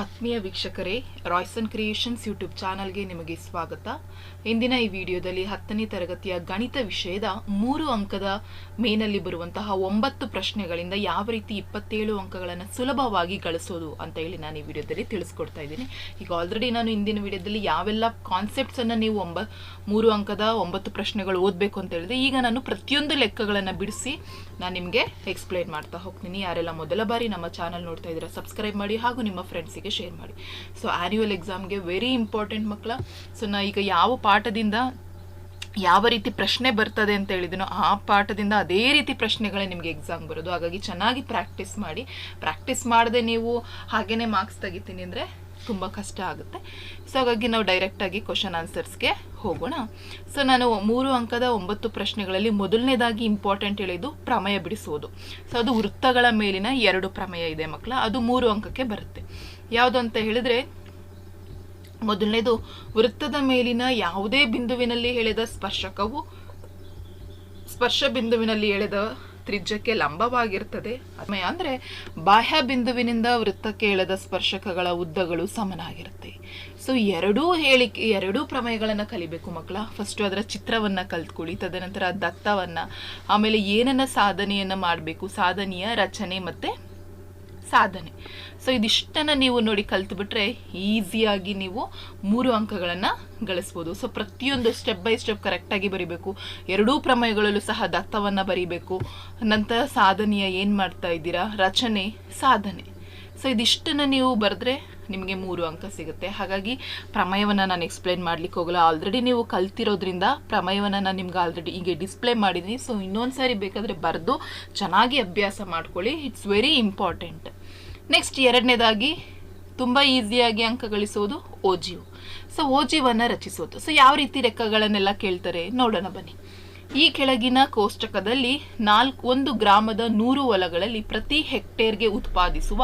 ಆತ್ಮೀಯ ವೀಕ್ಷಕರೇ Royson creations YouTube ಚಾನಲ್ಗೆ ನಿಮಗೆ ಸ್ವಾಗತ. ಇಂದಿನ ಈ ವಿಡಿಯೋದಲ್ಲಿ ಹತ್ತನೇ ತರಗತಿಯ ಗಣಿತ ವಿಷಯದ ಮೂರು ಅಂಕದ ಮೇನಲ್ಲಿ ಬರುವಂತಹ ಒಂಬತ್ತು ಪ್ರಶ್ನೆಗಳಿಂದ ಯಾವ ರೀತಿ ಇಪ್ಪತ್ತೇಳು ಅಂಕಗಳನ್ನು ಸುಲಭವಾಗಿ ಗಳಿಸೋದು ಅಂತ ಹೇಳಿ ನಾನು ಈ ವಿಡಿಯೋದಲ್ಲಿ ತಿಳಿಸ್ಕೊಡ್ತಾ ಇದ್ದೀನಿ. ಈಗ ಆಲ್ರೆಡಿ ನಾನು ಇಂದಿನ ವಿಡಿಯೋದಲ್ಲಿ ಯಾವೆಲ್ಲ ಕಾನ್ಸೆಪ್ಟ್ಸನ್ನು ನೀವು ಒಂಬ, ಮೂರು ಅಂಕದ ಒಂಬತ್ತು ಪ್ರಶ್ನೆಗಳು ಓದಬೇಕು ಅಂತ ಹೇಳಿದೆ ಈಗ ನಾನು ಪ್ರತಿಯೊಂದು ಲೆಕ್ಕಗಳನ್ನು ಬಿಡಿಸಿ ನಾನು ನಿಮಗೆ ಎಕ್ಸ್ಪ್ಲೈನ್ ಮಾಡ್ತಾ ಹೋಗ್ತೀನಿ. ಯಾರೆಲ್ಲ ಮೊದಲ ಬಾರಿ ನಮ್ಮ ಚಾನಲ್ ನೋಡ್ತಾ ಇದ್ದೀರಾ ಸಬ್ಸ್ಕ್ರೈಬ್ ಮಾಡಿ ಹಾಗೂ ನಿಮ್ಮ ಫ್ರೆಂಡ್ಸಿಗೆ ಶೇರ್ ಮಾಡಿ. ಸೊ ಆ್ಯನ್ಯುವಲ್ ಎಕ್ಸಾಮ್ಗೆ ವೆರಿ ಇಂಪಾರ್ಟೆಂಟ್ ಮಕ್ಕಳ. ಸೊ ನಾ ಈಗ ಯಾವ ಪಾಠದಿಂದ ಯಾವ ರೀತಿ ಪ್ರಶ್ನೆ ಬರ್ತದೆ ಅಂತ ಹೇಳಿದನೋ ಆ ಪಾಠದಿಂದ ಅದೇ ರೀತಿ ಪ್ರಶ್ನೆಗಳೇ ನಿಮಗೆ ಎಕ್ಸಾಮ್ ಬರೋದು. ಹಾಗಾಗಿ ಚೆನ್ನಾಗಿ ಪ್ರಾಕ್ಟೀಸ್ ಮಾಡಿ. ಪ್ರಾಕ್ಟೀಸ್ ಮಾಡದೆ ನೀವು ಹಾಗೇ ಮಾರ್ಕ್ಸ್ ತೆಗಿತೀನಿ ಅಂದರೆ ತುಂಬ ಕಷ್ಟ ಆಗುತ್ತೆ. ಸೊ ಹಾಗಾಗಿ ನಾವು ಡೈರೆಕ್ಟಾಗಿ ಕ್ವಶನ್ ಆನ್ಸರ್ಸ್ಗೆ ಹೋಗೋಣ. ಸೊ ನಾನು ಮೂರು ಅಂಕದ ಒಂಬತ್ತು ಪ್ರಶ್ನೆಗಳಲ್ಲಿ ಮೊದಲನೇದಾಗಿ ಇಂಪಾರ್ಟೆಂಟ್ ಹೇಳಿದ್ದು ಪ್ರಮೇಯ ಬಿಡಿಸೋದು. ಸೊ ಅದು ವೃತ್ತಗಳ ಮೇಲಿನ ಎರಡು ಪ್ರಮೇಯ ಇದೆ ಮಕ್ಕಳ. ಅದು ಮೂರು ಅಂಕಕ್ಕೆ ಬರುತ್ತೆ. ಯಾವುದು ಅಂತ ಹೇಳಿದ್ರೆ, ಮೊದಲನೇದು ವೃತ್ತದ ಮೇಲಿನ ಯಾವುದೇ ಬಿಂದುವಿನಲ್ಲಿ ಹೇಳಿದ ಸ್ಪರ್ಶಕವು ಸ್ಪರ್ಶ ಬಿಂದುವಿನಲ್ಲಿ ಎಳೆದ ತ್ರಿಜ್ಯಕ್ಕೆ ಲಂಬವಾಗಿರ್ತದೆ. ಅಂದ್ರೆ ಬಾಹ್ಯ ಬಿಂದುವಿನಿಂದ ವೃತ್ತಕ್ಕೆ ಎಳೆದ ಸ್ಪರ್ಶಕಗಳ ಉದ್ದಗಳು ಸಮನಾಗಿರುತ್ತೆ. ಸೊ ಎರಡೂ ಹೇಳಿಕೆ, ಎರಡೂ ಪ್ರಮೇಯಗಳನ್ನು ಕಲಿಬೇಕು ಮಕ್ಕಳ. ಫಸ್ಟ್ ಅದರ ಚಿತ್ರವನ್ನ ಕಲ್ತ್ಕೊಳ್ಳಿ ತದನಂತರ ದತ್ತವನ್ನ, ಆಮೇಲೆ ಏನನ್ನ ಸಾಧನೆಯನ್ನ ಮಾಡಬೇಕು, ಸಾಧನೆಯ ರಚನೆ ಮತ್ತೆ ಸಾಧನೆ. ಸೊ ಇದಿಷ್ಟನ್ನು ನೀವು ನೋಡಿ ಕಲ್ತ್ಬಿಟ್ರೆ ಈಸಿಯಾಗಿ ನೀವು ಮೂರು ಅಂಕಗಳನ್ನು ಗಳಿಸ್ಬೋದು. ಸೊ ಪ್ರತಿಯೊಂದು ಸ್ಟೆಪ್ ಬೈ ಸ್ಟೆಪ್ ಕರೆಕ್ಟಾಗಿ ಬರಿಬೇಕು. ಎರಡೂ ಪ್ರಮೇಯಗಳಲ್ಲೂ ಸಹ ದತ್ತವನ್ನು ಬರಿಬೇಕು. ನಂತರ ಸಾಧನೆಯ ಏನು ಮಾಡ್ತಾ ಇದ್ದೀರಾ? ರಚನೆ, ಸಾಧನೆ. ಸೊ ಇದಿಷ್ಟನ್ನು ನೀವು ಬರೆದ್ರೆ ನಿಮಗೆ ಮೂರು ಅಂಕ ಸಿಗುತ್ತೆ. ಹಾಗಾಗಿ ಪ್ರಮೇಯವನ್ನು ನಾನು ಎಕ್ಸ್ಪ್ಲೈನ್ ಮಾಡ್ಲಿಕ್ಕೆ ಹೋಗಲ್ಲ. ಆಲ್ರೆಡಿ ನೀವು ಕಲ್ತಿರೋದ್ರಿಂದ ಪ್ರಮೇಯವನ್ನು ನಾನು ನಿಮ್ಗೆ ಆಲ್ರೆಡಿ ಹೀಗೆ ಡಿಸ್ಪ್ಲೇ ಮಾಡಿದ್ದೀನಿ. ಸೊ ಇನ್ನೊಂದು ಸಾರಿ ಬೇಕಾದರೆ ಬರೆದು ಚೆನ್ನಾಗಿ ಅಭ್ಯಾಸ ಮಾಡ್ಕೊಳ್ಳಿ. ಇಟ್ಸ್ ವೆರಿ ಇಂಪಾರ್ಟೆಂಟ್ ನೆಕ್ಸ್ಟ್ ಎರಡನೇದಾಗಿ ತುಂಬ ಈಸಿಯಾಗಿ ಅಂಕ ಗಳಿಸೋದು ಓಜಿವು ಸೊ ಓಜಿವನ್ನು ರಚಿಸೋದು. ಸೊ ಯಾವ ರೀತಿ ಲೆಕ್ಕಗಳನ್ನೆಲ್ಲ ಕೇಳ್ತಾರೆ ನೋಡೋಣ ಬನ್ನಿ. ಈ ಕೆಳಗಿನ ಕೋಷ್ಟಕದಲ್ಲಿ ನಾಲ್ಕು, ಒಂದು ಗ್ರಾಮದ ನೂರು ಹೊಲಗಳಲ್ಲಿ ಪ್ರತಿ ಹೆಕ್ಟೇರ್ಗೆ ಉತ್ಪಾದಿಸುವ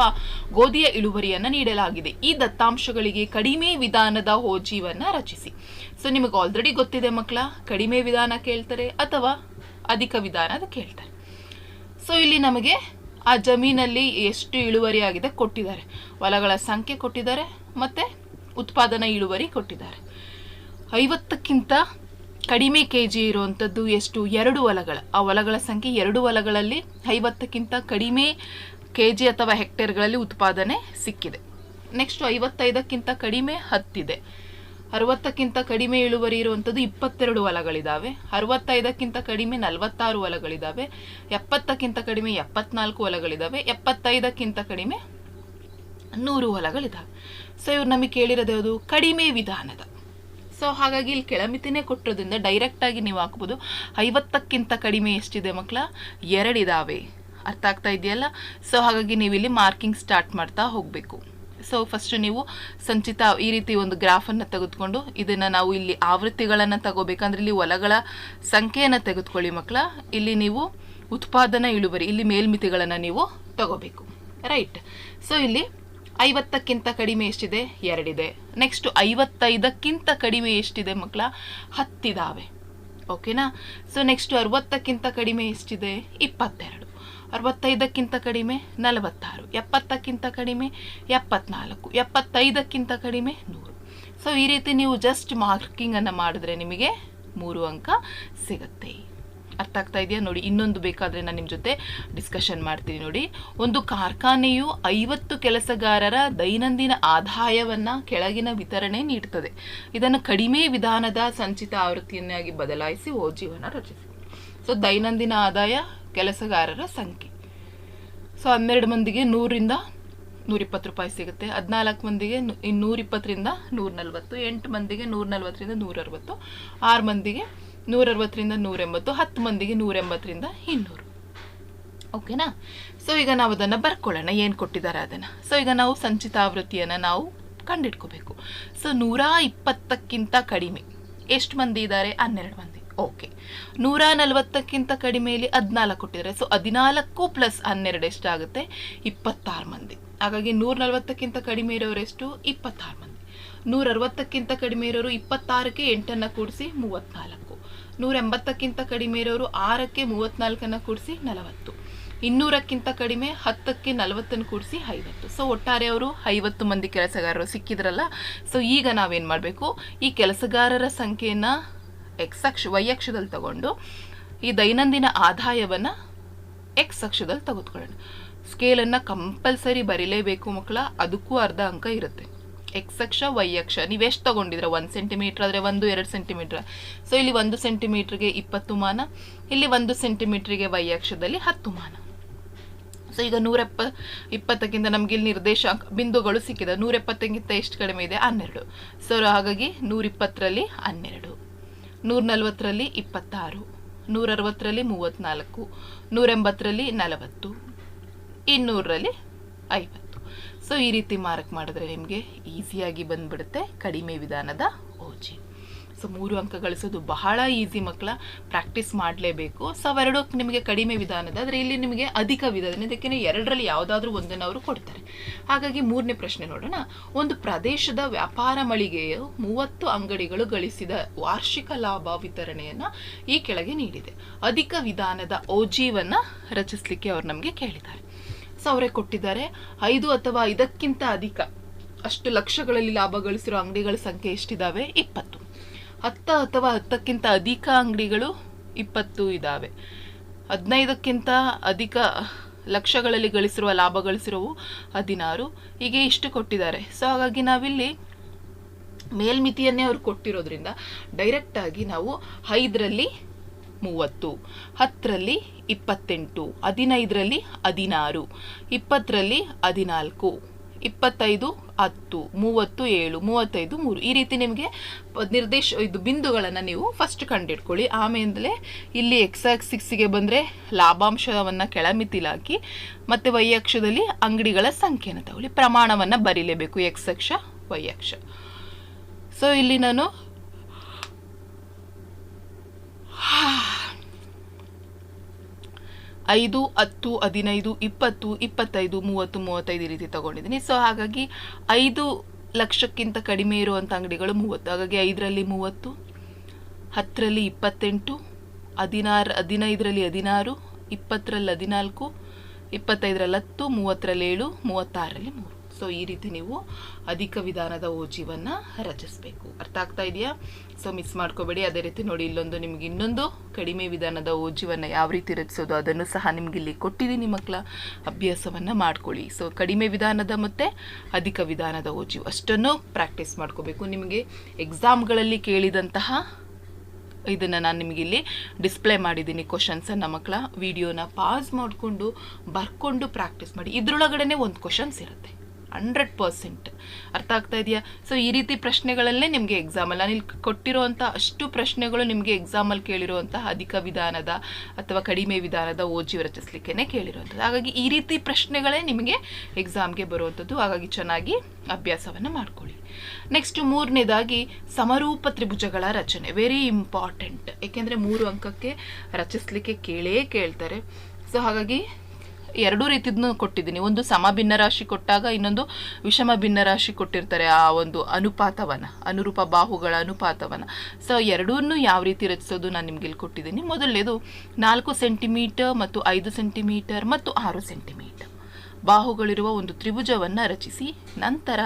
ಗೋಧಿಯ ಇಳುವರಿಯನ್ನು ನೀಡಲಾಗಿದೆ. ಈ ದತ್ತಾಂಶಗಳಿಗೆ ಕಡಿಮೆ ವಿಧಾನದ ಓಜಿವನ್ನು ರಚಿಸಿ. ಸೊ ನಿಮಗೆ ಆಲ್ರೆಡಿ ಗೊತ್ತಿದೆ ಮಕ್ಕಳ, ಕಡಿಮೆ ವಿಧಾನ ಕೇಳ್ತಾರೆ ಅಥವಾ ಅಧಿಕ ವಿಧಾನ ಕೇಳ್ತಾರೆ. ಸೊ ಇಲ್ಲಿ ನಮಗೆ ಆ ಜಮೀನಲ್ಲಿ ಎಷ್ಟು ಇಳುವರಿ ಆಗಿದೆ ಕೊಟ್ಟಿದ್ದಾರೆ. ಹೊಲಗಳ ಸಂಖ್ಯೆ ಕೊಟ್ಟಿದ್ದಾರೆ ಮತ್ತು ಉತ್ಪಾದನಾ ಇಳುವರಿ ಕೊಟ್ಟಿದ್ದಾರೆ. ಐವತ್ತಕ್ಕಿಂತ ಕಡಿಮೆ ಕೆ ಜಿ ಇರುವಂಥದ್ದು ಎಷ್ಟು? ಎರಡು ಹೊಲಗಳ. ಆ ಹೊಲಗಳ ಸಂಖ್ಯೆ ಎರಡು ಹೊಲಗಳಲ್ಲಿ ಐವತ್ತಕ್ಕಿಂತ ಕಡಿಮೆ ಕೆ ಜಿ ಅಥವಾ ಹೆಕ್ಟೇರ್ಗಳಲ್ಲಿ ಉತ್ಪಾದನೆ ಸಿಕ್ಕಿದೆ. ನೆಕ್ಸ್ಟ್ ಐವತ್ತೈದಕ್ಕಿಂತ ಕಡಿಮೆ ಹತ್ತಿದೆ. ಅರವತ್ತಕ್ಕಿಂತ ಕಡಿಮೆ ಇಳುವರಿ ಇರುವಂಥದ್ದು ಇಪ್ಪತ್ತೆರಡು ಹೊಲಗಳಿದ್ದಾವೆ ಅರವತ್ತೈದಕ್ಕಿಂತ ಕಡಿಮೆ ನಲವತ್ತಾರು ಹೊಲಗಳಿದ್ದಾವೆ ಎಪ್ಪತ್ತಕ್ಕಿಂತ ಕಡಿಮೆ ಎಪ್ಪತ್ನಾಲ್ಕು ಹೊಲಗಳಿದ್ದಾವೆ ಎಪ್ಪತ್ತೈದಕ್ಕಿಂತ ಕಡಿಮೆ ನೂರು ಹೊಲಗಳಿದ್ದಾವೆ ಸೊ ಇವ್ರು ನಮಗೆ ಕೇಳಿರೋದು ಯಾವುದು? ಕಡಿಮೆ ವಿಧಾನದ. ಸೊ ಹಾಗಾಗಿ ಇಲ್ಲಿ ಕೆಳಮಿತಿನೇ ಕೊಟ್ಟಿರೋದ್ರಿಂದ ಡೈರೆಕ್ಟಾಗಿ ನೀವು ಹಾಕ್ಬೋದು. ಐವತ್ತಕ್ಕಿಂತ ಕಡಿಮೆ ಎಷ್ಟಿದೆ ಮಕ್ಕಳ ಎರಡಿದಾವೆ. ಅರ್ಥ ಆಗ್ತಾ ಇದೆಯಲ್ಲ? ಸೊ ಹಾಗಾಗಿ ನೀವು ಇಲ್ಲಿ ಮಾರ್ಕಿಂಗ್ ಸ್ಟಾರ್ಟ್ ಮಾಡ್ತಾ ಹೋಗಬೇಕು. ಸೊ ಫಸ್ಟ್ ನೀವು ಸಂಚಿತ ಈ ರೀತಿ ಒಂದು ಗ್ರಾಫನ್ನು ತೆಗೆದುಕೊಂಡು ಇದನ್ನು ನಾವು ಇಲ್ಲಿ ಆವೃತ್ತಿಗಳನ್ನು ತಗೋಬೇಕಂದ್ರೆ ಇಲ್ಲಿ ಹೊಲಗಳ ಸಂಖ್ಯೆಯನ್ನು ತೆಗೆದುಕೊಳ್ಳಿ ಮಕ್ಕಳ. ಇಲ್ಲಿ ನೀವು ಉತ್ಪಾದನಾ ಇಳುವರಿ, ಇಲ್ಲಿ ಮೇಲ್ಮಿತಿಗಳನ್ನು ನೀವು ತಗೋಬೇಕು. ರೈಟ್ ಸೊ ಇಲ್ಲಿ ಐವತ್ತಕ್ಕಿಂತ ಕಡಿಮೆ ಎಷ್ಟಿದೆ? ಎರಡಿದೆ. ನೆಕ್ಸ್ಟ್ ಐವತ್ತೈದಕ್ಕಿಂತ ಕಡಿಮೆ ಎಷ್ಟಿದೆ ಮಕ್ಕಳ? ಹತ್ತಿದಾವೆ. ಓಕೆನಾ ಸೊ ನೆಕ್ಸ್ಟ್ ಅರವತ್ತಕ್ಕಿಂತ ಕಡಿಮೆ ಎಷ್ಟಿದೆ? ಇಪ್ಪತ್ತೆರಡು. ಅರವತ್ತೈದಕ್ಕಿಂತ ಕಡಿಮೆ ನಲವತ್ತಾರು, ಎಪ್ಪತ್ತಕ್ಕಿಂತ ಕಡಿಮೆ ಎಪ್ಪತ್ನಾಲ್ಕು, ಎಪ್ಪತ್ತೈದಕ್ಕಿಂತ ಕಡಿಮೆ ನೂರು. ಸೊ ಈ ರೀತಿ ನೀವು ಜಸ್ಟ್ ಮಾರ್ಕಿಂಗನ್ನು ಮಾಡಿದ್ರೆ ನಿಮಗೆ ಮೂರು ಅಂಕ ಸಿಗುತ್ತೆ. ಅರ್ಥ ಆಗ್ತಾ ಇದೆಯಾ? ನೋಡಿ, ಇನ್ನೊಂದು ಬೇಕಾದರೆ ನಾನು ನಿಮ್ಮ ಜೊತೆ ಡಿಸ್ಕಷನ್ ಮಾಡ್ತೀನಿ ನೋಡಿ. ಒಂದು ಕಾರ್ಖಾನೆಯು ಐವತ್ತು ಕೆಲಸಗಾರರ ದೈನಂದಿನ ಆದಾಯವನ್ನು ಕೆಳಗಿನ ವಿತರಣೆ ನೀಡುತ್ತದೆ ಇದನ್ನು ಕಡಿಮೆ ವಿಧಾನದ ಸಂಚಿತ ಆವೃತ್ತಿಯನ್ನಾಗಿ ಬದಲಾಯಿಸಿ ಓ ಜೀವನ ರಚಿಸಿ. ಸೊ ದೈನಂದಿನ ಆದಾಯ ಕೆಲಸಗಾರರ ಸಂಖ್ಯೆ. ಸೊ ಹನ್ನೆರಡು ಮಂದಿಗೆ ನೂರಿಂದ ನೂರಿಪ್ಪತ್ತು ರೂಪಾಯಿ ಸಿಗುತ್ತೆ. ಹದಿನಾಲ್ಕು ಮಂದಿಗೆ ನೂರಿಪ್ಪತ್ತರಿಂದ ನೂರ ನಲ್ವತ್ತು ಎಂಟು ಮಂದಿಗೆ ನೂರ ನಲ್ವತ್ತರಿಂದ ನೂರ ಅರವತ್ತು ಆರು ಮಂದಿಗೆ ನೂರ ಅರವತ್ತರಿಂದ ನೂರ ಎಂಬತ್ತು ಹತ್ತು ಮಂದಿಗೆ ನೂರ ಎಂಬತ್ತರಿಂದ ಇನ್ನೂರು. ಓಕೆನಾ? ಸೊ ಈಗ ನಾವು ಅದನ್ನು ಬರ್ಕೊಳ್ಳೋಣ. ಏನು ಕೊಟ್ಟಿದ್ದಾರೆ ಅದನ್ನು? ಸೊ ಈಗ ನಾವು ಸಂಚಿತ ಆವೃತ್ತಿಯನ್ನು ನಾವು ಕಂಡಿಡ್ಕೋಬೇಕು ಸೊ ನೂರ ಇಪ್ಪತ್ತಕ್ಕಿಂತ ಕಡಿಮೆ. ಎಷ್ಟು ಮಂದಿ ಇದ್ದಾರೆ? ಹನ್ನೆರಡು ಮಂದಿ. ಓಕೆ ನೂರ ನಲವತ್ತಕ್ಕಿಂತ ಕಡಿಮೆಯಲ್ಲಿ ಹದಿನಾಲ್ಕು ಕೊಟ್ಟಿದ್ದಾರೆ. ಸೊ ಹದಿನಾಲ್ಕು ಪ್ಲಸ್ ಹನ್ನೆರಡು ಎಷ್ಟಾಗುತ್ತೆ? ಇಪ್ಪತ್ತಾರು ಮಂದಿ. ಹಾಗಾಗಿ ನೂರ ನಲವತ್ತಕ್ಕಿಂತ ಕಡಿಮೆ ಇರೋರು ಎಷ್ಟು? ಇಪ್ಪತ್ತಾರು ಮಂದಿ. ನೂರ ಅರವತ್ತಕ್ಕಿಂತ ಕಡಿಮೆ ಇರೋರು ಇಪ್ಪತ್ತಾರಕ್ಕೆ ಎಂಟನ್ನು ಕೂಡಿಸಿ ಮೂವತ್ತ್ನಾಲ್ಕು ನೂರ ಎಂಬತ್ತಕ್ಕಿಂತ ಕಡಿಮೆ ಇರೋರು ಆರಕ್ಕೆ ಮೂವತ್ತ್ನಾಲ್ಕನ್ನು ಕೂಡಿಸಿ ನಲವತ್ತು. ಇನ್ನೂರಕ್ಕಿಂತ ಕಡಿಮೆ ಹತ್ತಕ್ಕೆ ನಲವತ್ತನ್ನು ಕೂಡಿಸಿ ಐವತ್ತು. ಸೊ ಒಟ್ಟಾರೆ ಅವರು ಐವತ್ತು ಮಂದಿ ಕೆಲಸಗಾರರು ಸಿಕ್ಕಿದ್ರಲ್ಲ? ಸೊ ಈಗ ನಾವೇನು ಮಾಡಬೇಕು? ಈ ಕೆಲಸಗಾರರ ಸಂಖ್ಯೆಯನ್ನು ಎಕ್ಸ್ ಅಕ್ಷ ವೈ ಅಕ್ಷದಲ್ಲಿ ತಗೊಂಡು ಈ ದೈನಂದಿನ ಆದಾಯವನ್ನು ಎಕ್ಸ್ ಅಕ್ಷದಲ್ಲಿ ತೆಗೆದುಕೊಳ್ಳೋಣ. ಸ್ಕೇಲನ್ನು ಕಂಪಲ್ಸರಿ ಬರೀಲೇಬೇಕು ಮಕ್ಕಳ, ಅದಕ್ಕೂ ಅರ್ಧ ಅಂಕ ಇರುತ್ತೆ. ಎಕ್ಸ್ ಅಕ್ಷ ವೈ ಅಕ್ಷ, ನೀವು ಎಷ್ಟು ತೊಗೊಂಡಿದ್ರೆ? ಒಂದು ಸೆಂಟಿಮೀಟ್ರ್ ಆದರೆ ಒಂದು, ಎರಡು ಸೆಂಟಿಮೀಟ್ರ್ ಸೊ ಇಲ್ಲಿ ಒಂದು ಸೆಂಟಿಮೀಟ್ರಿಗೆ ಇಪ್ಪತ್ತು ಮಾನ, ಇಲ್ಲಿ ಒಂದು ಸೆಂಟಿಮೀಟ್ರಿಗೆ ವೈ ಅಕ್ಷದಲ್ಲಿ ಹತ್ತು ಮಾನ. ಸೊ ಈಗ ನೂರೆಪ್ಪ, ಇಪ್ಪತ್ತಕ್ಕಿಂತ ನಮಗೆ ಇಲ್ಲಿ ನಿರ್ದೇಶಾಂಕ, ಬಿಂದುಗಳು ಸಿಕ್ಕಿದೆ. ನೂರೆಪ್ಪತ್ತಕ್ಕಿಂತ ಎಷ್ಟು ಕಡಿಮೆ ಇದೆ? ಹನ್ನೆರಡು. ಸೊ ಹಾಗಾಗಿ ನೂರಿಪ್ಪತ್ತರಲ್ಲಿ ಹನ್ನೆರಡು. ನೂರ ನಲವತ್ತರಲ್ಲಿ ಇಪ್ಪತ್ತಾರು ನೂರ ಅರವತ್ತರಲ್ಲಿ ಮೂವತ್ತ್ನಾಲ್ಕು ನೂರೆಂಬತ್ತರಲ್ಲಿ ನಲವತ್ತು, ಇನ್ನೂರರಲ್ಲಿ ಐವತ್ತು. ಸೊ ಈ ರೀತಿ ಮಾರ್ಕ್ ಮಾಡಿದ್ರೆ ನಿಮಗೆ ಈಸಿಯಾಗಿ ಬಂದ್ಬಿಡುತ್ತೆ ಕಡಿಮೆ ವಿಧಾನದ ಸೊ ಮೂರು ಅಂಕ ಗಳಿಸೋದು ಬಹಳ ಈಸಿ ಮಕ್ಕಳ ಪ್ರಾಕ್ಟೀಸ್ ಮಾಡಲೇಬೇಕು. ಸೊ ಅವೆರಡು ನಿಮಗೆ ಕಡಿಮೆ ವಿಧಾನದ, ಆದರೆ ಇಲ್ಲಿ ನಿಮಗೆ ಅಧಿಕ ವಿಧಾನ ಇದಕ್ಕೆ ಎರಡರಲ್ಲಿ ಯಾವುದಾದ್ರೂ ಒಂದನ್ನು ಅವರು ಕೊಡ್ತಾರೆ. ಹಾಗಾಗಿ ಮೂರನೇ ಪ್ರಶ್ನೆ ನೋಡೋಣ. ಒಂದು ಪ್ರದೇಶದ ವ್ಯಾಪಾರ ಮಳಿಗೆಯು ಮೂವತ್ತು ಅಂಗಡಿಗಳು ಗಳಿಸಿದ ವಾರ್ಷಿಕ ಲಾಭ ವಿತರಣೆಯನ್ನು ಈ ಕೆಳಗೆ ನೀಡಿದೆ. ಅಧಿಕ ವಿಧಾನದ ಓಜೀವನ್ನು ರಚಿಸಲಿಕ್ಕೆ ಅವ್ರು ನಮಗೆ ಕೇಳಿದ್ದಾರೆ. ಸೊ ಅವರೇ ಕೊಟ್ಟಿದ್ದಾರೆ. ಐದು ಅಥವಾ ಇದಕ್ಕಿಂತ ಅಧಿಕ, ಅಷ್ಟು ಲಕ್ಷಗಳಲ್ಲಿ ಲಾಭ ಗಳಿಸಿರೋ ಅಂಗಡಿಗಳ ಸಂಖ್ಯೆ ಎಷ್ಟಿದ್ದಾವೆ ಇಪ್ಪತ್ತು. ಹತ್ತು ಅಥವಾ ಹತ್ತಕ್ಕಿಂತ ಅಧಿಕ ಅಂಗಡಿಗಳು ಇಪ್ಪತ್ತು ಇದ್ದಾವೆ ಹದಿನೈದಕ್ಕಿಂತ ಅಧಿಕ ಲಕ್ಷಗಳಲ್ಲಿ ಗಳಿಸಿರುವ ಲಾಭ ಗಳಿಸಿರೋವು ಹದಿನಾರು. ಹೀಗೆ ಇಷ್ಟು ಕೊಟ್ಟಿದ್ದಾರೆ. ಸೊ ಹಾಗಾಗಿ ನಾವಿಲ್ಲಿ ಮೇಲ್ಮಿತಿಯನ್ನೇ ಅವ್ರು ಕೊಟ್ಟಿರೋದ್ರಿಂದ ಡೈರೆಕ್ಟಾಗಿ ನಾವು ಐದರಲ್ಲಿ ಮೂವತ್ತು, ಹತ್ತರಲ್ಲಿ ಇಪ್ಪತ್ತೆಂಟು, ಹದಿನೈದರಲ್ಲಿ ಹದಿನಾರು, ಇಪ್ಪತ್ತರಲ್ಲಿ ಹದಿನಾಲ್ಕು. ಇಪ್ಪತ್ತೈದು, ಹತ್ತು, ಮೂವತ್ತು, ಏಳು, ಮೂವತ್ತೈದು, ಮೂರು. ಈ ರೀತಿ ನಿಮಗೆ ನಿರ್ದೇಶ, ಇದು ಬಿಂದುಗಳನ್ನು ನೀವು ಫಸ್ಟ್ ಕಂಡಿಡ್ಕೊಳ್ಳಿ ಆಮೇಲೆ ಇಲ್ಲಿ ಎಕ್ಸ್ ಸಿಕ್ಸಿಗೆ ಬಂದರೆ ಲಾಭಾಂಶವನ್ನು ಕೆಳಮಿತಿಲಾಕಿ ಮತ್ತು ವೈ ಅಕ್ಷದಲ್ಲಿ ಅಂಗಡಿಗಳ ಸಂಖ್ಯೆಯನ್ನು ತಗೊಳ್ಳಿ. ಪ್ರಮಾಣವನ್ನು ಬರೀಲೇಬೇಕು ಎಕ್ಸ್ ಅಕ್ಷ ವೈ ಅಕ್ಷ. ಸೊ ಇಲ್ಲಿ ನಾನು ಐದು, ಹತ್ತು, ಹದಿನೈದು, ಇಪ್ಪತ್ತು, ಇಪ್ಪತ್ತೈದು, ಮೂವತ್ತು, ಮೂವತ್ತೈದು ಈ ರೀತಿ ತಗೊಂಡಿದ್ದೀನಿ. ಸೊ ಹಾಗಾಗಿ ಐದು ಲಕ್ಷಕ್ಕಿಂತ ಕಡಿಮೆ ಇರುವಂಥ ಅಂಗಡಿಗಳು ಮೂವತ್ತು. ಹಾಗಾಗಿ ಐದರಲ್ಲಿ ಮೂವತ್ತು, ಹತ್ತರಲ್ಲಿ ಇಪ್ಪತ್ತೆಂಟು, ಹದಿನಾರು, ಹದಿನೈದರಲ್ಲಿ ಹದಿನಾರು, ಇಪ್ಪತ್ತರಲ್ಲಿ ಹದಿನಾಲ್ಕು, ಇಪ್ಪತ್ತೈದರಲ್ಲಿ ಹತ್ತು, ಮೂವತ್ತರಲ್ಲಿ ಏಳು, ಮೂವತ್ತಾರರಲ್ಲಿ ಮೂರು. ಸೊ ಈ ರೀತಿ ನೀವು ಅಧಿಕ ವಿಧಾನದ ಓಜಿವನ್ನು ರಚಿಸಬೇಕು. ಅರ್ಥ ಆಗ್ತಾ ಇದೆಯಾ? ಸೊ ಮಿಸ್ ಮಾಡ್ಕೋಬೇಡಿ. ಅದೇ ರೀತಿ ನೋಡಿ, ಇಲ್ಲೊಂದು ನಿಮ್ಗೆ ಇನ್ನೊಂದು ಕಡಿಮೆ ವಿಧಾನದ ಓಜಿವನ್ನು ಯಾವ ರೀತಿ ರಚಿಸೋದು ಅದನ್ನು ಸಹ ನಿಮ್ಗೆ ಇಲ್ಲಿ ಕೊಟ್ಟಿದ್ದೀನಿ ಮಕ್ಕಳ ಅಭ್ಯಾಸವನ್ನು ಮಾಡ್ಕೊಳ್ಳಿ. ಸೊ ಕಡಿಮೆ ವಿಧಾನದ ಮತ್ತು ಅಧಿಕ ವಿಧಾನದ ಓಜಿ ಅಷ್ಟನ್ನು ಪ್ರಾಕ್ಟೀಸ್ ಮಾಡ್ಕೋಬೇಕು. ನಿಮಗೆ ಎಕ್ಸಾಮ್ಗಳಲ್ಲಿ ಕೇಳಿದಂತಹ ಇದನ್ನು ನಾನು ನಿಮಗೆ ಇಲ್ಲಿ ಡಿಸ್ಪ್ಲೇ ಮಾಡಿದ್ದೀನಿ ಕ್ವಶನ್ಸನ್ನು ಮಕ್ಕಳ. ವಿಡಿಯೋನ ಪಾಸ್ ಮಾಡಿಕೊಂಡು, ಬರ್ಕೊಂಡು ಪ್ರಾಕ್ಟೀಸ್ ಮಾಡಿ. ಇದ್ರೊಳಗಡೆ ಒಂದು ಕ್ವಶನ್ಸ್ ಇರುತ್ತೆ. Hundred percent. ಅರ್ಥ ಆಗ್ತಾ ಇದೆಯಾ? ಸೊ ಈ ರೀತಿ ಪ್ರಶ್ನೆಗಳಲ್ಲೇ ನಿಮಗೆ ಎಕ್ಸಾಮಲ್ಲಿ ನಾನು ಇಲ್ಲಿ ಕೊಟ್ಟಿರುವಂಥ ಅಷ್ಟು ಪ್ರಶ್ನೆಗಳು ನಿಮಗೆ ಎಕ್ಸಾಮಲ್ಲಿ ಕೇಳಿರುವಂತಹ ಅಧಿಕ ವಿಧಾನದ ಅಥವಾ ಕಡಿಮೆ ವಿಧಾನದ ಓಜಿ ರಚಿಸಲಿಕ್ಕೆ ಕೇಳಿರುವಂಥದ್ದು ಹಾಗಾಗಿ ಈ ರೀತಿ ಪ್ರಶ್ನೆಗಳೇ ನಿಮಗೆ ಎಕ್ಸಾಮ್ಗೆ ಬರುವಂಥದ್ದು. ಹಾಗಾಗಿ ಚೆನ್ನಾಗಿ ಅಭ್ಯಾಸವನ್ನು ಮಾಡ್ಕೊಳ್ಳಿ. ನೆಕ್ಸ್ಟ್ ಮೂರನೇದಾಗಿ ಸಮರೂಪ ತ್ರಿಭುಜಗಳ ರಚನೆ. ವೆರಿ ಇಂಪಾರ್ಟೆಂಟ್ ಏಕೆಂದರೆ ಮೂರು ಅಂಕಕ್ಕೆ ರಚಿಸಲಿಕ್ಕೆ ಕೇಳೇ ಕೇಳ್ತಾರೆ. ಸೊ ಹಾಗಾಗಿ ಎರಡೂ ರೀತಿದ್ನು ಕೊಟ್ಟಿದ್ದೀನಿ. ಒಂದು ಸಮ ಭಿನ್ನರಾಶಿ ಕೊಟ್ಟಾಗ ಇನ್ನೊಂದು ವಿಷಮ ಭಿನ್ನರಾಶಿ ಕೊಟ್ಟಿರ್ತಾರೆ ಆ ಒಂದು ಅನುಪಾತವನ್ನು, ಅನುರೂಪ ಬಾಹುಗಳ ಅನುಪಾತವನ್ನು. ಸೊ ಎರಡನ್ನೂ ಯಾವ ರೀತಿ ರಚಿಸೋದು ನಾನು ನಿಮ್ಗೆ ಇಲ್ಲಿ ಕೊಟ್ಟಿದ್ದೀನಿ. ಮೊದಲನೇದು ನಾಲ್ಕು ಸೆಂಟಿಮೀಟರ್ ಮತ್ತು ಐದು ಸೆಂಟಿಮೀಟರ್ ಮತ್ತು ಆರು ಸೆಂಟಿಮೀಟರ್. ಬಾಹುಗಳಿರುವ ಒಂದು ತ್ರಿಭುಜವನ್ನು ರಚಿಸಿ, ನಂತರ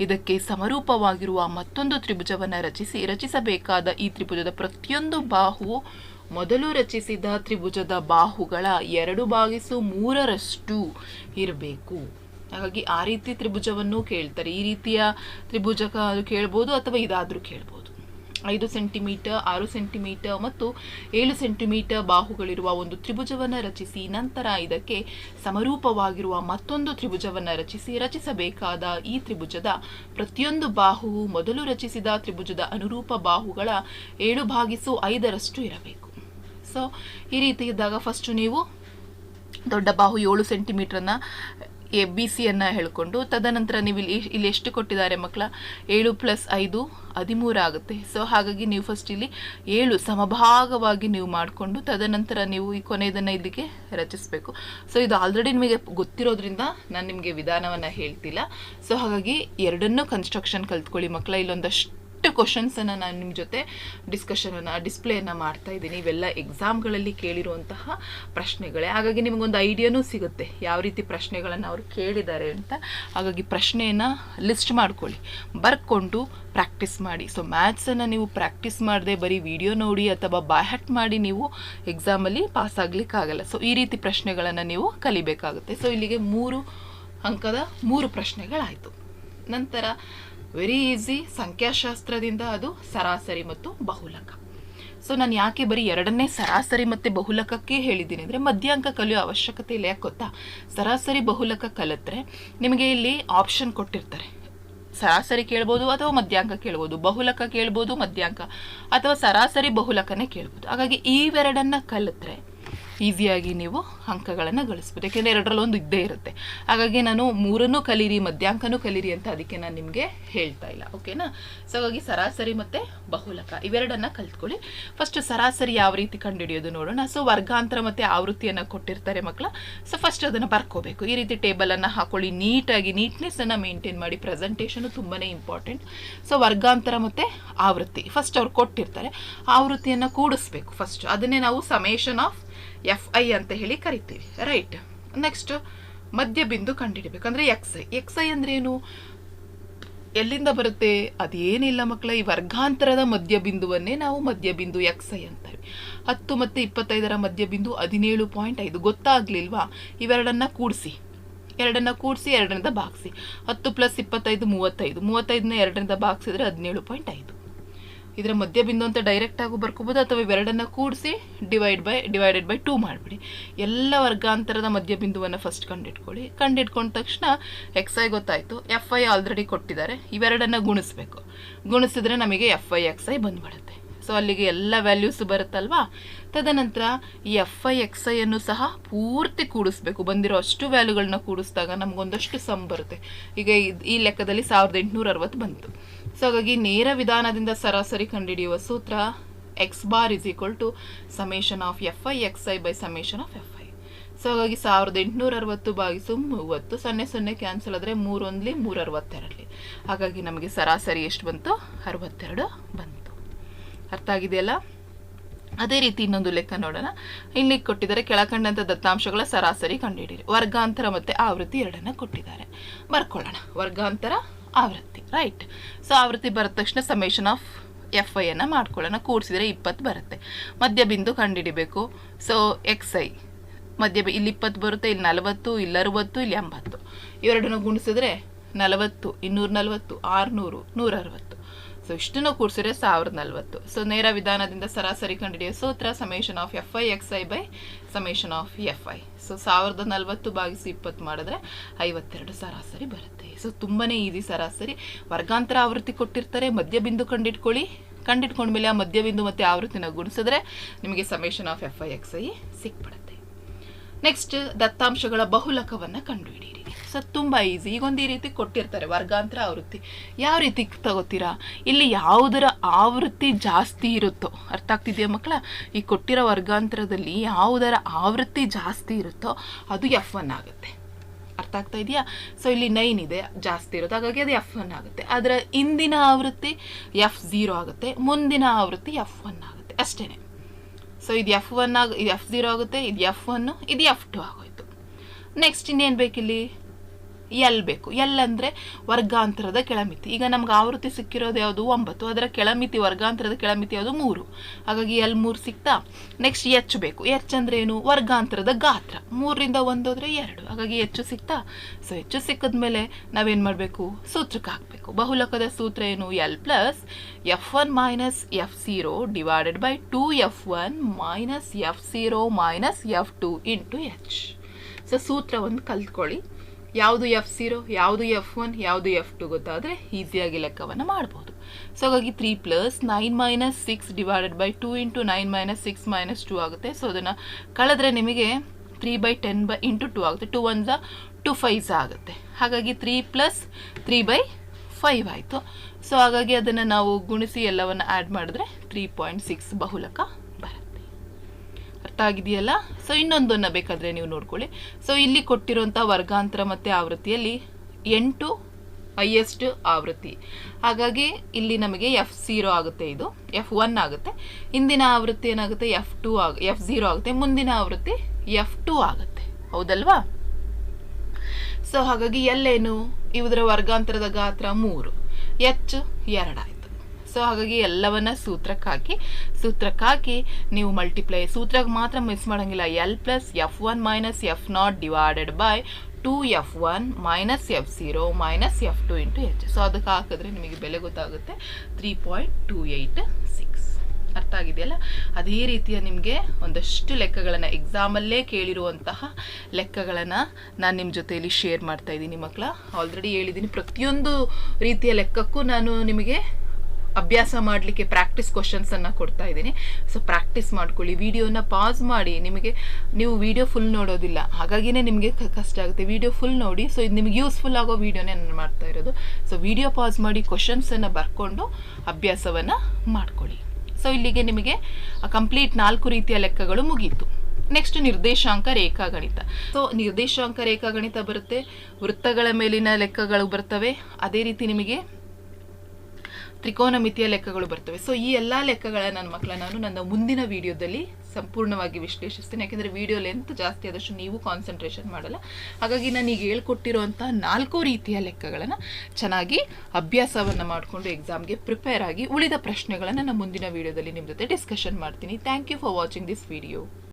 ಇದಕ್ಕೆ ಸಮರೂಪವಾಗಿರುವ ಮತ್ತೊಂದು ತ್ರಿಭುಜವನ್ನು ರಚಿಸಿ, ರಚಿಸಬೇಕಾದ ಈ ತ್ರಿಭುಜದ ಪ್ರತಿಯೊಂದು ಬಾಹು ಮೊದಲು ರಚಿಸಿದ ತ್ರಿಭುಜದ ಬಾಹುಗಳ ಎರಡು ಬಾಗಿಸು ಮೂರರಷ್ಟು ಇರಬೇಕು. ಹಾಗಾಗಿ ಆ ರೀತಿ ತ್ರಿಭುಜವನ್ನು ಕೇಳ್ತಾರೆ. ಈ ರೀತಿಯ ತ್ರಿಭುಜಕ ಕೇಳ್ಬೋದು ಅಥವಾ ಇದಾದರೂ ಕೇಳ್ಬೋದು. ಐದು ಸೆಂಟಿಮೀಟರ್, ಆರು ಸೆಂಟಿಮೀಟರ್ ಮತ್ತು ಏಳು ಸೆಂಟಿಮೀಟರ್ ಬಾಹುಗಳಿರುವ ಒಂದು ತ್ರಿಭುಜವನ್ನು ರಚಿಸಿ ನಂತರ ಇದಕ್ಕೆ ಸಮರೂಪವಾಗಿರುವ ಮತ್ತೊಂದು ತ್ರಿಭುಜವನ್ನು ರಚಿಸಿ ರಚಿಸಬೇಕಾದ ಈ ತ್ರಿಭುಜದ ಪ್ರತಿಯೊಂದು ಬಾಹುವು ಮೊದಲು ರಚಿಸಿದ ತ್ರಿಭುಜದ ಅನುರೂಪ ಬಾಹುಗಳ ಏಳು ಭಾಗಿಸು ಐದರಷ್ಟು ಇರಬೇಕು. ಸೊ ಈ ರೀತಿ ಇದ್ದಾಗ ಫಸ್ಟು ನೀವು ದೊಡ್ಡ ಬಾಹು ಏಳು ಸೆಂಟಿಮೀಟ್ರನ್ನ ಎ, ಬಿ ಸಿಯನ್ನು ಹೇಳ್ಕೊಂಡು, ತದನಂತರ ನೀವು ಇಲ್ಲಿ ಇಲ್ಲಿ ಎಷ್ಟು ಕೊಟ್ಟಿದ್ದಾರೆ ಮಕ್ಕಳ? ಏಳು ಪ್ಲಸ್ ಐದು, ಹದಿಮೂರು ಆಗುತ್ತೆ. ಸೊ ಹಾಗಾಗಿ ನೀವು ಫಸ್ಟ್ ಇಲ್ಲಿ ಏಳು ಸಮಭಾಗವಾಗಿ ನೀವು ಮಾಡಿಕೊಂಡು, ತದನಂತರ ನೀವು ಈ ಕೊನೆಯದನ್ನು ಇಲ್ಲಿಗೆ ರಚಿಸಬೇಕು. ಸೊ ಇದು ಆಲ್ರೆಡಿ ನಿಮಗೆ ಗೊತ್ತಿರೋದ್ರಿಂದ ನಾನು ನಿಮಗೆ ವಿಧಾನವನ್ನು ಹೇಳ್ತಿಲ್ಲ. ಸೊ ಹಾಗಾಗಿ ಎರಡನ್ನೂ ಕನ್ಸ್ಟ್ರಕ್ಷನ್ ಕಲ್ತ್ಕೊಳ್ಳಿ ಮಕ್ಕಳ. ಇಲ್ಲೊಂದಷ್ಟು ಕ್ವಶನ್ಸನ್ನು ನಾನು ನಿಮ್ಮ ಜೊತೆ ಡಿಸ್ಕಷನನ್ನು ಡಿಸ್ಪ್ಲೇಯನ್ನು ಮಾಡ್ತಾ ಇದ್ದೀನಿ. ಇವೆಲ್ಲ ಎಕ್ಸಾಮ್ಗಳಲ್ಲಿ ಕೇಳಿರುವಂತಹ ಪ್ರಶ್ನೆಗಳೇ. ಹಾಗಾಗಿ ನಿಮಗೊಂದು ಐಡಿಯಾನೂ ಸಿಗುತ್ತೆ ಯಾವ ರೀತಿ ಪ್ರಶ್ನೆಗಳನ್ನು ಅವರು ಕೇಳಿದ್ದಾರೆ ಅಂತ. ಹಾಗಾಗಿ ಪ್ರಶ್ನೆಯನ್ನು ಲಿಸ್ಟ್ ಮಾಡ್ಕೊಳ್ಳಿ. ಬರ್ಕೊಂಡು ಪ್ರಾಕ್ಟೀಸ್ ಮಾಡಿ. ಸೊ ಮ್ಯಾಥ್ಸನ್ನು ನೀವು ಪ್ರಾಕ್ಟೀಸ್ ಮಾಡದೆ ಬರೀ ವಿಡಿಯೋ ನೋಡಿ ಅಥವಾ ಬಾಯ್ಹಟ್ ಮಾಡಿ ನೀವು ಎಕ್ಸಾಮಲ್ಲಿ ಪಾಸ್ ಆಗಲಿಕ್ಕಾಗಲ್ಲ ಸೊ ಈ ರೀತಿ ಪ್ರಶ್ನೆಗಳನ್ನು ನೀವು ಕಲಿಬೇಕಾಗುತ್ತೆ. ಸೊ ಇಲ್ಲಿಗೆ ಮೂರು ಅಂಕದ ಮೂರು ಪ್ರಶ್ನೆಗಳಾಯಿತು. ನಂತರ ವೆರಿ ಈಸಿ ಸಂಖ್ಯಾಶಾಸ್ತ್ರದಿಂದ ಅದು ಸರಾಸರಿ ಮತ್ತು ಬಹುಲಕ. ಸೊ ನಾನು ಯಾಕೆ ಬರೀ ಎರಡನ್ನೇ ಸರಾಸರಿ ಮತ್ತು ಬಹುಲಕಕ್ಕೆ ಹೇಳಿದ್ದೀನಿ ಅಂದರೆ ಮಧ್ಯಾಂಕ ಕಲಿಯೋ ಅವಶ್ಯಕತೆ ಇಲ್ಲ. ಯಾಕೆ ಗೊತ್ತಾ? ಸರಾಸರಿ ಬಹುಲಕ ಕಲಿತ್ರೆ ನಿಮಗೆ ಇಲ್ಲಿ ಆಪ್ಷನ್ ಕೊಟ್ಟಿರ್ತಾರೆ. ಸರಾಸರಿ ಕೇಳ್ಬೋದು ಅಥವಾ ಮಧ್ಯಾಂಕ ಕೇಳ್ಬೋದು. ಬಹುಲಕ ಕೇಳ್ಬೋದು, ಮಧ್ಯಾಂಕ ಅಥವಾ ಸರಾಸರಿ ಬಹುಲಕನೇ ಕೇಳ್ಬೋದು. ಹಾಗಾಗಿ ಇವೆರಡನ್ನು ಕಲಿತ್ರೆ ಈಸಿಯಾಗಿ ನೀವು ಅಂಕಗಳನ್ನು ಗಳಿಸ್ಬೋದು. ಯಾಕೆಂದರೆ ಎರಡರಲ್ಲಿ ಒಂದು ಇದ್ದೇ ಇರುತ್ತೆ. ಹಾಗಾಗಿ ನಾನು ಮೂರನ್ನು ಕಲೀರಿ, ಮಧ್ಯಾಂಕನೂ ಕಲೀರಿ ಅಂತ ಅದಕ್ಕೆ ನಾನು ನಿಮಗೆ ಹೇಳ್ತಾ ಇಲ್ಲ. ಓಕೆನಾ? ಸೊ ಹಾಗಾಗಿ ಸರಾಸರಿ ಮತ್ತು ಬಹುಲಕ ಇವೆರಡನ್ನ ಕಲ್ತ್ಕೊಳ್ಳಿ. ಫಸ್ಟ್ ಸರಾಸರಿ ಯಾವ ರೀತಿ ಕಂಡುಹಿಡಿಯೋದು ನೋಡೋಣ. ಸೊ ವರ್ಗಾಂತರ ಮತ್ತು ಆವೃತ್ತಿಯನ್ನು ಕೊಟ್ಟಿರ್ತಾರೆ ಮಕ್ಕಳ. ಸೊ ಫಸ್ಟ್ ಅದನ್ನು ಬರ್ಕೋಬೇಕು. ಈ ರೀತಿ ಟೇಬಲನ್ನು ಹಾಕೊಳ್ಳಿ. ನೀಟಾಗಿ ನೀಟ್ನೆಸ್ಸನ್ನು ಮೇಂಟೈನ್ ಮಾಡಿ. ಪ್ರೆಸೆಂಟೇಷನು ತುಂಬಾ ಇಂಪಾರ್ಟೆಂಟ್ ಸೊ ವರ್ಗಾಂತರ ಮತ್ತು ಆವೃತ್ತಿ. ಫಸ್ಟ್ ಅವ್ರು ಕೊಟ್ಟಿರ್ತಾರೆ. ಆವೃತ್ತಿಯನ್ನು ಕೂಡಿಸ್ಬೇಕು. ಫಸ್ಟ್ ಅದನ್ನೇ ನಾವು ಸಮೇಷನ್ ಆಫ್ ಎಫ್ ಐ ಅಂತ ಹೇಳಿ ಕರಿತೀವಿ. ರೈಟ್ ನೆಕ್ಸ್ಟ್ ಮಧ್ಯಬಿಂದು ಕಂಡುಹಿಡಬೇಕು ಅಂದರೆ ಎಕ್ಸ್ ಐ ಎಕ್ಸ್ ಐ ಅಂದ್ರೆ ಏನು? ಎಲ್ಲಿಂದ ಬರುತ್ತೆ? ಅದೇನಿಲ್ಲ ಮಕ್ಕಳ, ಈ ವರ್ಗಾಂತರದ ಮಧ್ಯಬಿಂದುವನ್ನೇ ನಾವು ಮಧ್ಯಬಿಂದು ಎಕ್ಸ್ ಐ ಅಂತೀವಿ ಹತ್ತು ಮತ್ತು ಇಪ್ಪತ್ತೈದರ ಮಧ್ಯಬಿಂದು ಹದಿನೇಳು ಪಾಯಿಂಟ್ ಐದು. ಗೊತ್ತಾಗ್ಲಿಲ್ವಾ? ಇವೆರಡನ್ನ ಕೂಡಿಸಿ. ಎರಡನ್ನ ಕೂಡಿಸಿ, ಎರಡರಿಂದ ಬಾಗಿಸಿ ಹತ್ತು ಪ್ಲಸ್ ಇಪ್ಪತ್ತೈದು, ಮೂವತ್ತೈದು. ಮೂವತ್ತೈದನ್ನ ಎರಡರಿಂದ ಬಾಗಿಸಿದ್ರೆ ಹದಿನೇಳು ಪಾಯಿಂಟ್ ಐದು. ಇದರ ಮಧ್ಯಬಿಂದು ಅಂತ ಡೈರೆಕ್ಟ್ ಆಗಿ ಬರ್ಕೋಬೋದು ಅಥವಾ ಇವೆರಡನ್ನ ಕೂಡಿಸಿ divide by divided by two ಮಾಡಿಬಿಡಿ. ಎಲ್ಲ ವರ್ಗಾಂತರದ ಮಧ್ಯಬಿಂದುವನ್ನು ಫಸ್ಟ್ ಕಂಡಿಟ್ಕೊಳ್ಳಿ. ಕಂಡಿಟ್ಕೊಂಡ ತಕ್ಷಣ ಎಕ್ಸ್ ಐ ಗೊತ್ತಾಯಿತು. ಎಫ್ ಐ ಆಲ್ರೆಡಿ ಕೊಟ್ಟಿದ್ದಾರೆ. ಇವೆರಡನ್ನ ಗುಣಿಸ್ಬೇಕು. ಗುಣಿಸಿದ್ರೆ ನಮಗೆ ಎಫ್ ಐ ಎಕ್ಸ್ ಐ ಬಂದ್ಬಿಡುತ್ತೆ. ಸೊ ಅಲ್ಲಿಗೆ ಎಲ್ಲ ವ್ಯಾಲ್ಯೂಸ್ ಬರುತ್ತಲ್ವಾ? ತದನಂತರ ಈ ಎಫ್ ಐ ಎಕ್ಸ್ ಐ ಅನ್ನು ಸಹ ಪೂರ್ತಿ ಕೂಡಿಸ್ಬೇಕು. ಬಂದಿರೋ ಅಷ್ಟು ವ್ಯಾಲ್ಯೂಗಳನ್ನ ಕೂಡಿಸಿದಾಗ ನಮಗೊಂದಷ್ಟು ಸಮ್ ಬರುತ್ತೆ. ಈಗ ಈ ಲೆಕ್ಕದಲ್ಲಿ ಸಾವಿರದ ಎಂಟುನೂರ ಅರವತ್ತು ಬಂತು. ಸೊ ಹಾಗಾಗಿ ನೇರ ವಿಧಾನದಿಂದ ಸರಾಸರಿ ಕಂಡುಹಿಡಿಯುವ ಸೂತ್ರ x bar is equal to summation of f i x i by summation of f i so ಹಾಗಾಗಿ ಸಾವಿರದ ಎಂಟುನೂರ ಅರವತ್ತು ಬಾಗಿಸು ಮೂವತ್ತು, ಸೊನ್ನೆ ಸೊನ್ನೆ ಕ್ಯಾನ್ಸಲ್ ಆದರೆ ಮೂರೊಂದ್ಲಿ ಮೂರ ಅರವತ್ತೆರಡಲಿ. ಹಾಗಾಗಿ ನಮಗೆ ಸರಾಸರಿ ಎಷ್ಟು ಬಂತು? ಅರವತ್ತೆರಡು ಬಂತು. ಅರ್ಥ ಆಗಿದೆಯಲ್ಲ? ಅದೇ ರೀತಿ ಇನ್ನೊಂದು ಲೆಕ್ಕ ನೋಡೋಣ. ಇಲ್ಲಿ ಕೊಟ್ಟಿದ್ದಾರೆ ಕೆಳಕಂಡಂಥ ದತ್ತಾಂಶಗಳ ಸರಾಸರಿ ಕಂಡುಹಿಡಿಯಿರಿ. ವರ್ಗಾಂತರ ಮತ್ತು ಆವೃತ್ತಿ ಎರಡನ್ನ ಕೊಟ್ಟಿದ್ದಾರೆ. ಬರ್ಕೊಳ್ಳೋಣ. ವರ್ಗಾಂತರ ಆವೃತ್ತಿ ರೈಟ್ ಸೊ ಆವೃತ್ತಿ ಬರದ ತಕ್ಷಣ ಸಮೇಷನ್ ಆಫ್ ಎಫ್ ಐ ಅನ್ನು ಮಾಡ್ಕೊಳ್ಳೋಣ. ಕೂಡಿಸಿದರೆ ಇಪ್ಪತ್ತು ಬರುತ್ತೆ. ಮಧ್ಯಬಿಂದು ಕಂಡುಹಿಡಿಬೇಕು ಸೊ ಎಕ್ಸ್ ಐ ಮಧ್ಯ ಇಲ್ಲಿ ಇಪ್ಪತ್ತು ಬರುತ್ತೆ, ಇಲ್ಲಿ ನಲವತ್ತು, ಇಲ್ಲಿ ಅರುವತ್ತು, ಇಲ್ಲಿ ಎಂಬತ್ತು. ಇವೆರಡನ್ನು ಗುಣಿಸಿದ್ರೆ ನಲವತ್ತು ಇನ್ನೂರ ನಲವತ್ತು ಆರುನೂರು ನೂರ ಅರವತ್ತು ಸೊ ಇಷ್ಟನ್ನು ಕೂಡಿಸಿದ್ರೆ ಸಾವಿರದ ನಲವತ್ತು. ಸೊ ನೇರ ವಿಧಾನದಿಂದ ಸರಾಸರಿ ಕಂಡುಹಿಡಿಯೋ ಸೂತ್ರ summation of f i x i by summation of f i so ಸಾವಿರದ ನಲವತ್ತು ಭಾಗಿಸಿ ಇಪ್ಪತ್ತು ಮಾಡಿದ್ರೆ ಐವತ್ತೆರಡು ಸರಾಸರಿ ಬರುತ್ತೆ. ಸೊ ತುಂಬನೇ ಈಸಿ ಸರಾಸರಿ. ವರ್ಗಾಂತರ ಆವೃತ್ತಿ ಕೊಟ್ಟಿರ್ತಾರೆ, ಮಧ್ಯಬಿಂದು ಕಂಡಿಟ್ಕೊಳ್ಳಿ. ಕಂಡಿಟ್ಕೊಂಡ್ಮೇಲೆ ಆ ಮಧ್ಯಬಿಂದು ಮತ್ತು ಆವೃತ್ತಿನ ಗುಣಿಸಿದ್ರೆ ನಿಮಗೆ summation of f i x i ಸಿಕ್ಬಿಡುತ್ತೆ. ನೆಕ್ಸ್ಟ್ ದತ್ತಾಂಶಗಳ ಬಹುಲಕವನ್ನು ಕಂಡುಹಿಡಿಯಿರಿ. ಸೊ ತುಂಬ ಈಸಿ ಈಗೊಂದು ಈ ರೀತಿ ಕೊಟ್ಟಿರ್ತಾರೆ, ವರ್ಗಾಂತರ ಆವೃತ್ತಿ. ಯಾವ ರೀತಿ ತಗೋತೀರಾ? ಇಲ್ಲಿ ಯಾವುದರ ಆವೃತ್ತಿ ಜಾಸ್ತಿ ಇರುತ್ತೋ, ಅರ್ಥ ಆಗ್ತಿದೆಯಾ ಮಕ್ಕಳ? ಈ ಕೊಟ್ಟಿರೋ ವರ್ಗಾಂತರದಲ್ಲಿ ಯಾವುದರ ಆವೃತ್ತಿ ಜಾಸ್ತಿ ಇರುತ್ತೋ, ಅದು ಎಫ್ ಒನ್ ಆಗುತ್ತೆ. ಅರ್ಥ ಆಗ್ತಾ ಇದೆಯಾ? ಸೊ ಇಲ್ಲಿ ನೈನ್ ಇದೆ, ಜಾಸ್ತಿ ಇರೋದು. ಹಾಗಾಗಿ ಅದು ಎಫ್ ಒನ್ ಆಗುತ್ತೆ. ಅದರ ಇಂದಿನ ಆವೃತ್ತಿ ಎಫ್ ಝೀರೋ ಆಗುತ್ತೆ. ಮುಂದಿನ ಆವೃತ್ತಿ ಎಫ್ ಒನ್ ಆಗುತ್ತೆ. ಅಷ್ಟೇ ಸೊ ಇದು ಎಫ್ ಒನ್ ಆಗ, ಇದು ಎಫ್ ಝೀರೋ ಆಗುತ್ತೆ, ಇದು ಎಫ್ ಒನ್ನು ಇದು ಎಫ್ ಟು ಆಗೋಯ್ತು. ನೆಕ್ಸ್ಟ್ ಇನ್ನೇನು ಬೇಕಿಲ್ಲಿ? ಎಲ್ ಬೇಕು? ಎಲ್ ಅಂದರೆ ವರ್ಗಾಂತರದ ಕೆಳಮಿತಿ. ಈಗ ನಮ್ಗೆ ಆವೃತ್ತಿ ಸಿಕ್ಕಿರೋದು ಯಾವುದು? ಒಂಬತ್ತು. ಅದರ ಕೆಳಮಿತಿ, ವರ್ಗಾಂತರದ ಕೆಳಮಿತಿ ಯಾವುದು? ಮೂರು. ಹಾಗಾಗಿ ಎಲ್ ಮೂರು ಸಿಕ್ತಾ? ನೆಕ್ಸ್ಟ್ ಎಚ್ ಬೇಕು. ಎಚ್ ಅಂದರೆ ಏನು? ವರ್ಗಾಂತರದ ಗಾತ್ರ. ಮೂರರಿಂದ ಒಂದು ಹೋದರೆ ಎರಡು. ಹಾಗಾಗಿ ಹೆಚ್ಚು ಸಿಕ್ತಾ? ಸೊ ಹೆಚ್ಚು ಸಿಕ್ಕಿದ್ಮೇಲೆ ನಾವೇನು ಮಾಡಬೇಕು? ಸೂತ್ರಕ್ಕೆ ಹಾಕಬೇಕು. ಬಹುಲಕದ ಸೂತ್ರ ಏನು? L plus f one minus f zero divided by two f one minus f zero minus f two into h. So ಸೂತ್ರ ಒಂದು ಕಲ್ತ್ಕೊಳ್ಳಿ. ಯಾವುದು ಎಫ್ ಝೀರೋ ಯಾವುದು ಎಫ್ ಒನ್ ಯಾವುದು ಎಫ್ ಟು ಗೊತ್ತಾದರೆ ಈಸಿಯಾಗಿ ಲೆಕ್ಕವನ್ನು ಮಾಡ್ಬೋದು. ಸೊ ಹಾಗಾಗಿ three plus nine minus six divided by two into nine minus six minus two ಆಗುತ್ತೆ. ಸೊ ಅದನ್ನು ಕಳೆದ್ರೆ ನಿಮಗೆ three by ten by into two ಆಗುತ್ತೆ. ಟೂ ಒನ್ ಟು ಫೈವ್ ಆಗುತ್ತೆ. ಹಾಗಾಗಿ three plus three by five ಆಯಿತು. So ಹಾಗಾಗಿ ಅದನ್ನು ನಾವು ಗುಣಿಸಿ ಎಲ್ಲವನ್ನು ಆ್ಯಡ್ ಮಾಡಿದ್ರೆ ತ್ರೀ ಪಾಯಿಂಟ್ ಸಿಕ್ಸ್ ಬಹುಲಕ ಆಗಿದೆಯಲ್ಲ ಸೊ ಇನ್ನೊಂದನ್ನು ಬೇಕಾದರೆ ನೀವು ನೋಡ್ಕೊಳ್ಳಿ. ಸೊ ಇಲ್ಲಿ ಕೊಟ್ಟಿರುವಂಥ ವರ್ಗಾಂತರ ಮತ್ತು ಆವೃತ್ತಿಯಲ್ಲಿ ಎಂಟು ಹೈಯೆಸ್ಟ್ ಆವೃತ್ತಿ. ಹಾಗಾಗಿ ಇಲ್ಲಿ ನಮಗೆ ಎಫ್ ಝೀರೋ ಆಗುತ್ತೆ ಇದು. ಎಫ್ ಒನ್ ಆಗುತ್ತೆ. ಹಿಂದಿನ ಆವೃತ್ತಿ ಏನಾಗುತ್ತೆ? ಎಫ್ ಟು ಆಗ ಎಫ್ ಝೀರೋ ಆಗುತ್ತೆ. ಮುಂದಿನ ಆವೃತ್ತಿ ಎಫ್ ಟು ಆಗುತ್ತೆ. ಹೌದಲ್ವಾ? ಸೊ ಹಾಗಾಗಿ ಎಲ್ಲೇನು? ಇವುದರ ವರ್ಗಾಂತರದ ಗಾತ್ರ ಮೂರು. ಎಚ್ ಎರಡಾಯ್ತು ಸೊ ಹಾಗಾಗಿ ಎಲ್ಲವನ್ನ ಸೂತ್ರಕ್ಕೆ ಹಾಕಿ ಸೂತ್ರಕ್ಕೆ ಹಾಕಿ ನೀವು ಮಲ್ಟಿಪ್ಲೈ ಸೂತ್ರಕ್ಕೆ ಮಾತ್ರ ಮಿಸ್ ಮಾಡೋಂಗಿಲ್ಲ. L plus f one minus f not divided by two f one minus f zero minus f two into h so ಅದಕ್ಕೆ ಹಾಕಿದ್ರೆ ನಿಮಗೆ ಬೆಲೆ ಗೊತ್ತಾಗುತ್ತೆ. Three point two eight six ಅರ್ಥ ಆಗಿದೆಯಲ್ಲ ಅದೇ ರೀತಿಯ ನಿಮಗೆ ಒಂದಷ್ಟು ಲೆಕ್ಕಗಳನ್ನು ಎಕ್ಸಾಮಲ್ಲೇ ಕೇಳಿರುವಂತಹ ಲೆಕ್ಕಗಳನ್ನು ನಾನು ನಿಮ್ಮ ಜೊತೆಯಲ್ಲಿ ಶೇರ್ ಮಾಡ್ತಾ ಇದ್ದೀನಿ ಮಕ್ಕಳ ಆಲ್ರೆಡಿ ಹೇಳಿದ್ದೀನಿ. ಪ್ರತಿಯೊಂದು ರೀತಿಯ ಲೆಕ್ಕಕ್ಕೂ ನಾನು ನಿಮಗೆ ಅಭ್ಯಾಸ ಮಾಡಲಿಕ್ಕೆ ಪ್ರಾಕ್ಟೀಸ್ ಕ್ವಶನ್ಸನ್ನು ಕೊಡ್ತಾ ಇದ್ದೀನಿ. ಸೊ ಪ್ರಾಕ್ಟೀಸ್ ಮಾಡ್ಕೊಳ್ಳಿ. ವಿಡಿಯೋನ ಪಾಸ್ ಮಾಡಿ. ನಿಮಗೆ, ನೀವು ವಿಡಿಯೋ ಫುಲ್ ನೋಡೋದಿಲ್ಲ. ಹಾಗಾಗಿನೇ ನಿಮಗೆ ಕಷ್ಟ ಆಗುತ್ತೆ. ವಿಡಿಯೋ ಫುಲ್ ನೋಡಿ. ಸೊ ಇದು ನಿಮಗೆ ಯೂಸ್ಫುಲ್ ಆಗೋ ವಿಡಿಯೋನೇ ನಾನು ಮಾಡ್ತಾ ಇರೋದು. ಸೊ ವಿಡಿಯೋ ಪಾಸ್ ಮಾಡಿ ಕ್ವಶನ್ಸನ್ನು ಬರ್ಕೊಂಡು ಅಭ್ಯಾಸವನ್ನು ಮಾಡ್ಕೊಳ್ಳಿ. ಸೊ ಇಲ್ಲಿಗೆ ನಿಮಗೆ ಕಂಪ್ಲೀಟ್ ನಾಲ್ಕು ರೀತಿಯ ಲೆಕ್ಕಗಳು ಮುಗೀತು. ನೆಕ್ಸ್ಟ್ ನಿರ್ದೇಶಾಂಕ ರೇಖಾಗಣಿತ. ಸೊ ನಿರ್ದೇಶಾಂಕ ರೇಖಾಗಣಿತ ಬರುತ್ತೆ. ವೃತ್ತಗಳ ಮೇಲಿನ ಲೆಕ್ಕಗಳು ಬರ್ತವೆ. ಅದೇ ರೀತಿ ನಿಮಗೆ ತ್ರಿಕೋನಮಿತಿಯ ಲೆಕ್ಕಗಳು ಬರ್ತವೆ. ಸೊ ಈ ಎಲ್ಲ ಲೆಕ್ಕಗಳ ನನ್ನ ಮಕ್ಕಳ ನಾನು ನನ್ನ ಮುಂದಿನ ವಿಡಿಯೋದಲ್ಲಿ ಸಂಪೂರ್ಣವಾಗಿ ವಿಶ್ಲೇಷಿಸ್ತೀನಿ. ಯಾಕೆಂದರೆ ವಿಡಿಯೋ ಲೆಂತ್ ಜಾಸ್ತಿ ಆದಷ್ಟು ನೀವು ಕಾನ್ಸಂಟ್ರೇಷನ್ ಮಾಡಲ್ಲ. ಹಾಗಾಗಿ ನಾನು ಈಗ ಹೇಳ್ಕೊಟ್ಟಿರುವಂಥ ನಾಲ್ಕು ರೀತಿಯ ಲೆಕ್ಕಗಳನ್ನು ಚೆನ್ನಾಗಿ ಅಭ್ಯಾಸವನ್ನು ಮಾಡಿಕೊಂಡು ಎಕ್ಸಾಮ್ಗೆ ಪ್ರಿಪೇರ್ ಆಗಿ ಉಳಿದ ಪ್ರಶ್ನೆಗಳನ್ನು ನಾನು ಮುಂದಿನ ವಿಡಿಯೋದಲ್ಲಿ ನಿಮ್ಮ ಜೊತೆ ಡಿಸ್ಕಷನ್ ಮಾಡ್ತೀನಿ. Thank you for watching this video